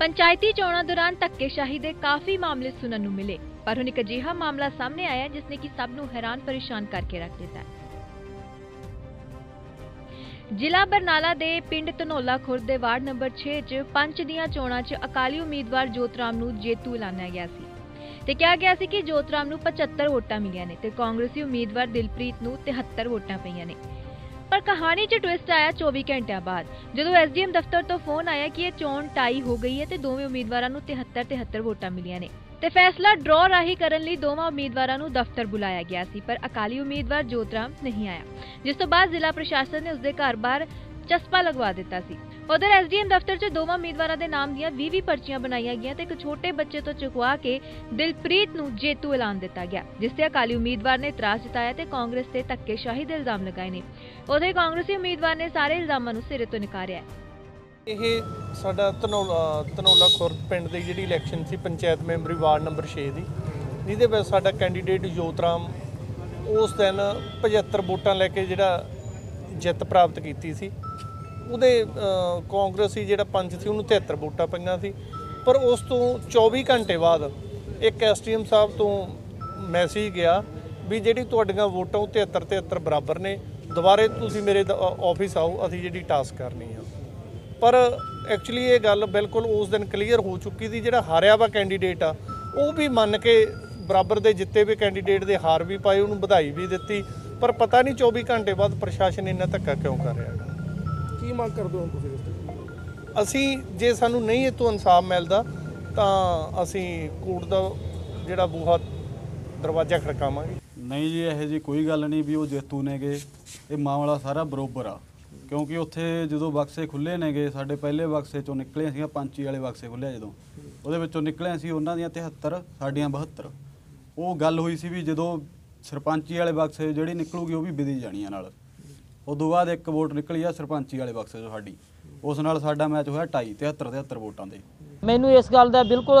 ਪੰਚਾਇਤੀ ਚੋਣਾਂ ਦੌਰਾਨ ਧੱਕੇਸ਼ਾਹੀ ਦੇ ਕਾਫੀ ਮਾਮਲੇ ਸੁਣਨ ਨੂੰ ਮਿਲੇ, ਪਰ ਹੁਣ ਇੱਕ ਅਜਿਹਾ ਮਾਮਲਾ ਸਾਹਮਣੇ ਆਇਆ ਜਿਸ ਨੇ ਕਿ ਸਭ ਨੂੰ ਹੈਰਾਨ ਪਰੇਸ਼ਾਨ ਕਰਕੇ ਰੱਖ ਦਿੱਤਾ ਹੈ। ਜ਼ਿਲ੍ਹਾ ਬਰਨਾਲਾ ਦੇ ਪਿੰਡ ਧਨੋਲਾ ਖੁਰਦ ਦੇ ਵਾਰਡ ਨੰਬਰ 6 'ਚ ਪੰਚ ਦੀਆਂ ਚੋਣਾਂ 'ਚ ਅਕਾਲੀ ਉਮੀਦਵਾਰ ਜੋਤਰਾਮ ਨੂੰ ਜੇਤੂ ਐਲਾਨਿਆ ਗਿਆ ਸੀ ਤੇ ਕਿਹਾ ਗਿਆ ਸੀ ਕਿ ਜੋਤਰਾਮ ਨੂੰ 75 ਵੋਟਾਂ ਮਿਲੀਆਂ ਨੇ ਤੇ ਕਾਂਗਰਸੀ ਉਮੀਦਵਾਰ ਦਿਲਪ੍ਰੀਤ ਨੂੰ 73 ਵੋਟਾਂ ਪਈਆਂ ਨੇ। ਪਰ ਕਹਾਣੀ 'ਚ ਟਵਿਸਟ ਆਇਆ 24 ਘੰਟਿਆਂ ਬਾਅਦ। ਜਦੋਂ ਐਸਡੀਐਮ ਦਫ਼ਤਰ ਤੋਂ ਫੋਨ ਆਇਆ ਕਿ ਇਹ ਚੋਣ ਟਾਈ ਹੋ ਗਈ ਹੈ ਤੇ ਦੋਵੇਂ ਉਮੀਦਵਾਰਾਂ ਨੂੰ 73 73 ਵੋਟਾਂ ਮਿਲੀਆਂ ਨੇ। ਤੇ ਫੈਸਲਾ ਡਰਾਅ ਰਾਹੀਂ ਕਰਨ ਲਈ ਦੋਵਾਂ ਉਮੀਦਵਾਰਾਂ ਨੂੰ ਦਫ਼ਤਰ ਬੁਲਾਇਆ ਗਿਆ ਸੀ, ਪਰ ਅਕਾਲੀ ਉਮੀਦਵਾਰ ਜੋਤਰਾਮ ਨਹੀਂ ਆਇਆ। ਜਿਸ ਤੋਂ ਬਾਅਦ ਜ਼ਿਲ੍ਹਾ ਪ੍ਰਸ਼ਾਸਨ ਨੇ ਉਸਦੇ ਘਰ ਬਾਹਰ ਚਸਪਾ ਲਗਵਾ ਦਿੱਤਾ ਸੀ। ਉਧਰ ਐਸਡੀਐਮ ਦਫ਼ਤਰ 'ਚ ਦੋਵਾਂ ਉਮੀਦਵਾਰਾਂ ਦੇ ਨਾਮ ਦੀਆਂ 20-20 ਪਰਚੀਆਂ ਬਣਾਈਆਂ ਗਈਆਂ ਤੇ ਇੱਕ ਛੋਟੇ ਬੱਚੇ ਤੋਂ ਚੁਕਵਾ ਕੇ ਦਿਲਪ੍ਰੀਤ ਨੂੰ ਜੇਤੂ ਐਲਾਨ ਦਿੱਤਾ ਗਿਆ, ਜਿਸ ਤੇ ਅਕਾਲੀ ਉਮੀਦਵਾਰ ਨੇ ਇਤਰਾਜ਼ ਜਤਾਇਆ ਤੇ ਕਾਂਗਰਸ ਤੇ ਧੱਕੇਸ਼ਾਹੀ ਦੇ ਇਲਜ਼ਾਮ ਲਗਾਏ ਨੇ। ਉਧਰ ਕਾਂਗਰਸੀ ਉਮੀਦਵਾਰ ਨੇ ਸਾਰੇ ਇਲਜ਼ਾਮਾਂ ਨੂੰ ਸਿਰੇ ਤੋਂ ਨਕਾਰਿਆ ਇਹ ਸਾਡਾ ਧਨੌਲਾ ਧਨੌਲਾ ਖੁਰਦ ਪਿੰਡ ਦੀ ਜਿਹੜੀ ਇਲੈਕਸ਼ਨ ਸੀ, ਪੰਚਾਇਤ ਮੈਂਬਰੀ ਵਾਰਡ ਨੰਬਰ 6 ਦੀ, ਜਿਹਦੇ ਵਿੱਚ ਸਾਡਾ ਕੈਂਡੀਡੇਟ ਜੋਤਰਾਮ ਉਸ ਦਿਨ 75 ਵੋਟਾਂ ਲੈ ਕੇ ਜਿਹੜਾ ਜਿੱਤ ਪ੍ਰਾਪਤ ਕੀਤੀ ਸੀ। ਉਹਦੇ ਕਾਂਗਰਸੀ ਜਿਹੜਾ ਪੰਚ ਸੀ, ਉਹਨੂੰ 73 ਵੋਟਾਂ ਪਈਆਂ ਸੀ। ਪਰ ਉਸ ਤੋਂ 24 ਘੰਟੇ ਬਾਅਦ ਇੱਕ ਐਸਟੀਐਮ ਸਾਹਿਬ ਤੋਂ ਮੈਸੇਜ ਗਿਆ ਵੀ ਜਿਹੜੀ ਤੁਹਾਡੀਆਂ ਵੋਟਾਂ ਉਹ 73 73 ਬਰਾਬਰ ਨੇ। ਦੁਬਾਰੇ ਤੁਸੀਂ ਮੇਰੇ ਆਫਿਸ ਆਓ, ਅਸੀਂ ਜਿਹੜੀ ਟਾਸਕ ਕਰਨੀ ਆ। ਪਰ ਐਕਚੁਅਲੀ ਇਹ ਗੱਲ ਬਿਲਕੁਲ ਉਸ ਦਿਨ ਕਲੀਅਰ ਹੋ ਚੁੱਕੀ ਸੀ, ਜਿਹੜਾ ਹਾਰਿਆ ਵਾ ਕੈਂਡੀਡੇਟ ਆ, ਉਹ ਵੀ ਮੰਨ ਕੇ ਬਰਾਬਰ ਦੇ ਜਿੱਤੇ ਵੀ ਕੈਂਡੀਡੇਟ ਦੇ ਹਾਰ ਵੀ ਪਾਏ, ਉਹਨੂੰ ਵਧਾਈ ਵੀ ਦਿੱਤੀ। ਪਰ ਪਤਾ ਨਹੀਂ 24 ਘੰਟੇ ਬਾਅਦ ਪ੍ਰਸ਼ਾਸਨ ਇੰਨਾ ਧੱਕਾ ਕਿਉਂ ਕਰ ਰਿਹਾ? ਹੈਗਾ ਕੀ ਮੰਗ ਕਰਦੇ ਹੋ ਤੁਸੀਂ ਇਸ ਤੋਂ? ਅਸੀਂ ਜੇ ਸਾਨੂੰ ਨਹੀਂ ਇਹ ਤੋਂ ਇਨਸਾਫ ਮਿਲਦਾ ਤਾਂ ਅਸੀਂ ਕੋਰਟ ਦਾ ਜਿਹੜਾ ਬੂਹਾ ਦਰਵਾਜ਼ਾ ਖੜਕਾਵਾਂਗੇ। ਨਹੀਂ ਜੀ ਇਹੋ ਜੀ ਕੋਈ ਗੱਲ ਨਹੀਂ ਵੀ ਉਹ ਜੇਤੂ ਨੇਗੇ। ਇਹ ਮਾਮਲਾ ਸਾਰਾ ਬਰੋਬਰ ਆ। ਕਿਉਂਕਿ ਉੱਥੇ ਜਦੋਂ ਬਕਸੇ ਖੁੱਲੇ ਨੇਗੇ ਸਾਡੇ ਪਹਿਲੇ ਬਕਸੇ ਚੋਂ ਨਿਕਲੇ ਸੀਗਾ ਪੰਚੀ ਵਾਲੇ ਬਕਸੇ ਖੁੱਲਿਆ ਜਦੋਂ। ਉਹਦੇ ਵਿੱਚੋਂ ਨਿਕਲੇ ਸੀ ਉਹਨਾਂ ਦੀਆਂ 73 ਸਾਡੀਆਂ 72 ਉਹ ਗੱਲ ਹੋਈ ਸੀ ਵੀ ਜਦੋਂ ਸਰਪੰਚੀ ਵਾਲੇ ਬਕਸੇ ਜਿਹੜੀ ਨਿਕਲੂਗੀ ਉਹ ਵੀ ਵਿਧੀ ਜਾਣੀ ਆ ਨਾਲ। ਉਦੋਂ ਬਾਅਦ ਇੱਕ ਵੋਟ ਨਿਕਲੀ ਆ ਸਰਪੰਚੀ ਵਾਲੇ ਬਕਸੇ ਚੋਂ ਸਾਡੀ। ਉਸ ਨਾਲ ਸਾਡਾ ਮੈਚ ਹੋਇਆ 2.5 73 73 ਵੋਟਾਂ ਦੇ ਮੈਨੂੰ ਇਸ ਗੱਲ ਦਾ ਬਿਲਕੁਲ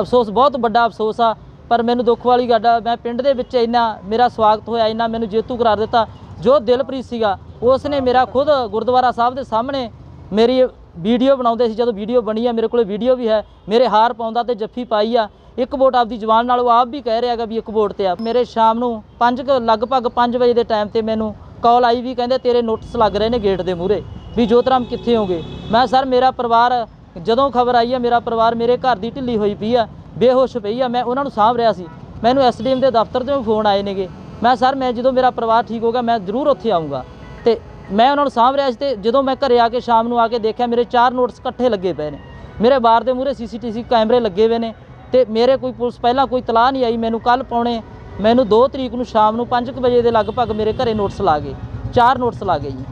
ਅਫਸੋਸ, ਬਹੁਤ ਵੱਡਾ ਅਫਸੋਸ ਆ, ਪਰ ਮੈਨੂੰ ਦੁੱਖ ਵਾਲੀ ਗੱਲ ਆ, ਮੈਂ ਪਿੰਡ ਦੇ ਵਿੱਚ ਇੰਨਾ ਮੇਰਾ ਸਵਾਗਤ ਹੋਇਆ, ਇੰਨਾ ਮੈਨੂੰ ਜੇਤੂ ਕਰਾਰ ਦਿੱਤਾ, ਜੋ ਦਿਲਪ੍ਰੀਤ ਸੀਗਾ ਉਸ ਨੇ ਮੇਰਾ ਖੁਦ ਗੁਰਦੁਆਰਾ ਸਾਹਿਬ ਦੇ ਸਾਹਮਣੇ ਮੇਰੀ ਵੀਡੀਓ ਬਣਾਉਂਦੇ ਸੀ, ਜਦੋਂ ਵੀਡੀਓ ਬਣੀ ਆ, ਮੇਰੇ ਕੋਲ ਵੀਡੀਓ ਵੀ ਹੈ, ਮੇਰੇ ਹਾਰ ਪਾਉਂਦਾ ਤੇ ਜੱਫੀ ਪਾਈ ਆ, ਇੱਕ ਵੋਟ ਆਪਦੀ ਜਵਾਨ ਨਾਲ ਉਹ ਆਪ ਵੀ ਕਹਿ ਰਿਹਾਗਾ ਵੀ ਇੱਕ ਵੋਟ ਤੇ ਆ। ਮੇਰੇ ਸ਼ਾਮ ਨੂੰ 5 ਲਗਭਗ 5 ਵਜੇ ਦੇ ਟਾਈਮ ਤੇ ਮੈਨੂੰ ਕਾਲ ਆਈ ਵੀ ਕਹਿੰਦੇ ਤੇਰੇ ਨੋਟਿਸ ਲੱਗ ਰਹੇ ਨੇ ਗੇਟ ਦੇ ਮੂਹਰੇ ਵੀ ਜੋਤਰਾਮ ਕਿੱਥੇ ਹੋਗੇ? ਮੈਂ ਸਰ, ਮੇਰਾ ਪਰਿਵਾਰ, ਜਦੋਂ ਖਬਰ ਆਈ ਆ ਮੇਰਾ ਪਰਿਵਾਰ ਮੇਰੇ ਘਰ ਦੀ ਢਿੱਲੀ ਹੋਈ ਪਈ ਆ, ਬੇਹੋਸ਼ ਪਈ ਆ। ਮੈਂ ਉਹਨਾਂ ਨੂੰ ਸਾਂਭ ਰਿਹਾ ਸੀ। ਮੈਨੂੰ ਐਸਡੀਐਮ ਦੇ ਦਫ਼ਤਰ ਤੋਂ ਫੋਨ ਆਏ ਨੇਗੇ। ਮੈਂ ਸਰ, ਮੈਂ ਜਦੋਂ ਮੇਰਾ ਪਰਿਵਾਰ ਠੀਕ ਹੋ ਗਿਆ, ਮੈਂ ਜ਼ਰੂਰ ਉੱਥੇ ਆਉਂਗਾ ਤੇ ਮੈਂ ਉਹਨਾਂ ਨੂੰ ਸਾਂਭ ਰਿਹਾ ਸੀ ਤੇ ਜਦੋਂ ਮੈਂ ਘਰੇ ਆ ਕੇ ਸ਼ਾਮ ਨੂੰ ਆ ਕੇ ਦੇਖਿਆ, ਮੇਰੇ ਚਾਰ ਨੋਟਸ ਇਕੱਠੇ ਲੱਗੇ ਪਏ ਨੇ। ਮੇਰੇ ਬਾਰ ਦੇ ਮੂਹਰੇ ਸੀਸੀਟੀਵੀ ਕੈਮਰੇ ਲੱਗੇ ਹੋਏ ਨੇ ਤੇ ਮੇਰੇ ਕੋਈ ਪੁਲਿਸ, ਪਹਿਲਾਂ ਕੋਈ ਤਲਾਹ ਨਹੀਂ ਆਈ। ਮੈਨੂੰ ਕੱਲ ਪੌਣੇ ਮੈਨੂੰ 2 ਤਰੀਕ ਨੂੰ ਸ਼ਾਮ ਨੂੰ 5 ਵਜੇ ਦੇ ਲਗਭਗ ਮੇਰੇ ਘਰੇ ਨੋਟਸ ਲਾ ਗਏ ਚਾਰ ਨੋਟਸ ਲਾ ਗਏ ਜੀ।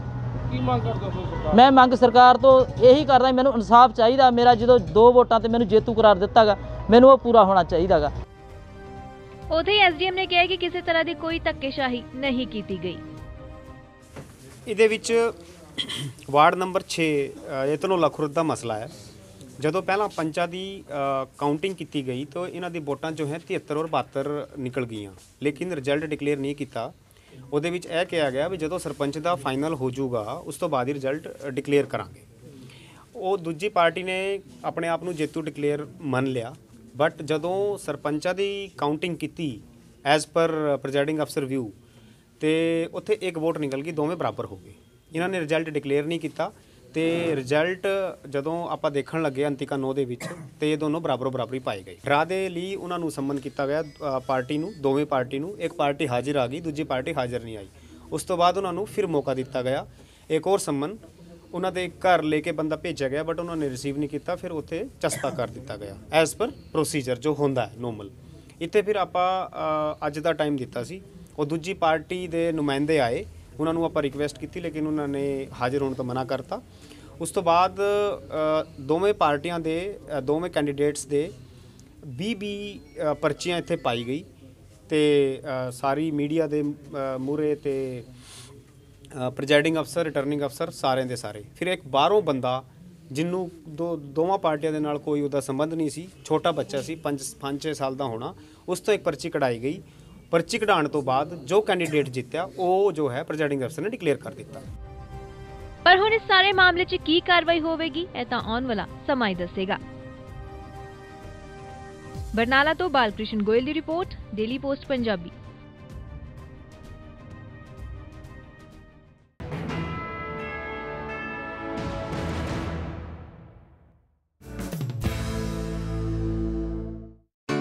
ਕੀ ਮੰਗ ਕਰਦੇ ਹੋ ਸਰਕਾਰ ਮੈਂ ਮੰਗ ਸਰਕਾਰ ਤੋਂ ਇਹੀ ਕਰਦਾ ਮੈਨੂੰ ਇਨਸਾਫ ਚਾਹੀਦਾ ਮੇਰਾ ਜਦੋਂ ਦੋ ਵੋਟਾਂ ਤੇ ਮੈਨੂੰ ਜੇਤੂ ਕਰਾਰ ਦਿੱਤਾਗਾ ਮੈਨੂੰ ਉਹ ਪੂਰਾ ਹੋਣਾ ਚਾਹੀਦਾਗਾ। ਉਥੇ ਐਸਡੀਐਮ ਨੇ ਕਿਹਾ ਕਿ ਕਿਸੇ ਤਰ੍ਹਾਂ ਦੀ ਕੋਈ ਧੱਕੇਸ਼ਾਹੀ ਨਹੀਂ ਕੀਤੀ ਗਈ। ਇਹਦੇ ਵਿੱਚ ਵਾਰਡ ਨੰਬਰ 6 ਅ, ਇਹ ਧਨੌਲਾ ਖੁਰਦ ਦਾ ਮਸਲਾ ਹੈ। ਜਦੋਂ ਪਹਿਲਾਂ ਪੰਚਾਂ ਦੀ ਕਾਊਂਟਿੰਗ ਕੀਤੀ ਗਈ ਤਾਂ ਇਹਨਾਂ ਦੀ ਵੋਟਾਂ ਜੋ ਹੈ 73 ਔਰ 72 ਨਿਕਲ ਗਈਆਂ। ਲੇਕਿਨ ਰਿਜ਼ਲਟ ਡਿਕਲੇਅਰ ਨਹੀਂ ਕੀਤਾ। ਉਹਦੇ ਵਿੱਚ ਇਹ ਕਿਹਾ ਗਿਆ ਵੀ ਜਦੋਂ ਸਰਪੰਚ ਦਾ ਫਾਈਨਲ ਹੋ ਜਾਊਗਾ, ਉਸ ਤੋਂ ਬਾਅਦ ਹੀ ਰਿਜ਼ਲਟ ਡਿਕਲੇਅਰ ਕਰਾਂਗੇ। ਉਹ ਦੂਜੀ ਪਾਰਟੀ ਨੇ ਆਪਣੇ ਆਪ ਨੂੰ ਜੇਤੂ ਡਿਕਲੇਅਰ ਮੰਨ ਲਿਆ। ਬਟ ਜਦੋਂ ਸਰਪੰਚਾਂ ਦੀ ਕਾਊਂਟਿੰਗ ਕੀਤੀ as per presiding officer view ਤੇ ਉੱਥੇ ਇੱਕ ਵੋਟ ਨਿਕਲ ਗਈ, ਦੋਵੇਂ ਬਰਾਬਰ ਹੋ ਗਏ। ਇਹਨਾਂ ਨੇ ਰਿਜ਼ਲਟ ਡਿਕਲੇਅਰ ਨਹੀਂ ਕੀਤਾ। ਤੇ ਰਿਜ਼ਲਟ ਜਦੋਂ ਆਪਾਂ ਦੇਖਣ ਲੱਗੇ ਅੰਤਿਕਾ 9 ਦੇ ਵਿੱਚ ਤੇ ਇਹ ਦੋਨੋਂ ਬਰਾਬਰ ਬਰਾਬਰੀ ਪਾਏ ਗਏ। ਡਰਾ ਦੇ ਲਈ ਉਹਨਾਂ ਨੂੰ ਸੰਮਨ ਕੀਤਾ ਗਿਆ ਅ, ਪਾਰਟੀ ਨੂੰ ਦੋਵੇਂ ਪਾਰਟੀ ਨੂੰ। ਇੱਕ ਪਾਰਟੀ ਹਾਜ਼ਰ ਆ ਗਈ ਦੂਜੀ ਪਾਰਟੀ ਹਾਜ਼ਰ ਨਹੀਂ ਆਈ। ਉਸ ਤੋਂ ਬਾਅਦ ਉਹਨਾਂ ਨੂੰ ਫਿਰ ਮੌਕਾ ਦਿੱਤਾ ਗਿਆ। ਇੱਕ ਹੋਰ ਸੰਮਨ ਉਹਨਾਂ ਦੇ ਘਰ ਲੈ ਕੇ ਬੰਦਾ ਭੇਜਿਆ ਗਿਆ ਬਟ ਉਹਨਾਂ ਨੇ ਰਿਸੀਵ ਨਹੀਂ ਕੀਤਾ ਫਿਰ ਉੱਥੇ ਚਸਪਾ ਕਰ ਦਿੱਤਾ ਗਿਆ। ਐਜ਼ ਪਰ ਪ੍ਰੋਸੀਜਰ ਜੋ ਹੁੰਦਾ ਹੈ ਨੋਰਮਲ ਇੱਥੇ ਫਿਰ ਆਪਾਂ ਅ, ਅੱਜ ਦਾ ਟਾਈਮ ਦਿੱਤਾ ਸੀ। ਉਹ ਦੂਜੀ ਪਾਰਟੀ ਦੇ ਨੁਮਾਇੰਦੇ ਆਏ। ਉਹਨਾਂ ਨੂੰ ਆਪਾਂ ਰਿਕਵੈਸਟ ਕੀਤੀ, ਲੇਕਿਨ ਉਹਨਾਂ ਨੇ ਹਾਜ਼ਰ ਹੋਣ ਤੋਂ ਮਨਾ ਕਰਤਾ। ਉਸ ਤੋਂ ਬਾਅਦ ਦੋਵੇਂ ਪਾਰਟੀਆਂ ਦੇ ਦੋਵੇਂ ਕੈਂਡੀਡੇਟਸ ਦੇ 20 20 ਪਰਚੀਆਂ ਇੱਥੇ ਪਾਈ ਗਈ ਤੇ ਸਾਰੀ ਮੀਡੀਆ ਦੇ ਮੂਰੇ ਤੇ ਪ੍ਰੈਜ਼ਾਈਡਿੰਗ ਅਫਸਰ ਰਿਟਰਨਿੰਗ ਅਫਸਰ ਸਾਰਿਆਂ ਦੇ ਸਾਰੇ। ਫਿਰ ਇੱਕ ਬਾਹਰੋਂ ਬੰਦਾ ਜਿਹਨੂੰ ਦੋ, ਦੋਵਾਂ ਪਾਰਟੀਆਂ ਦੇ ਨਾਲ ਕੋਈ ਉਹਦਾ ਸੰਬੰਧ ਨਹੀਂ ਸੀ, ਛੋਟਾ ਬੱਚਾ ਸੀ 5 5-6 ਸਾਲ ਦਾ ਹੋਣਾ, ਉਸ ਤੋਂ ਇੱਕ ਪਰਚੀ ਕਢਾਈ ਗਈ। ਪਰਚੀ ਕਢਾਉਣ ਤੋਂ ਬਾਅਦ ਜੋ ਕੈਂਡੀਡੇਟ ਜਿੱਤਿਆ, ਉਹ ਜੋ ਹੈ ਪ੍ਰੈਜ਼ਾਈਡਿੰਗ ਅਫਸਰ ਨੇ ਡਿਕਲੇਅਰ ਕਰ ਦਿੱਤਾ। ਪਰ ਹੁਣ ਇਸ ਸਾਰੇ ਮਾਮਲੇ 'ਚ ਕੀ ਕਾਰਵਾਈ ਹੋਵੇਗੀ, ਇਹ ਤਾਂ ਆਉਣ ਵਾਲਾ ਸਮਾਂ ਹੀ ਦੱਸੇਗਾ। ਬਰਨਾਲਾ ਤੋਂ ਬਾਲਕ੍ਰਿਸ਼ਨ ਗੋਇਲ ਦੀ ਰਿਪੋਰਟ, ਡੇਲੀ ਪੋਸਟ ਪੰਜਾਬੀ।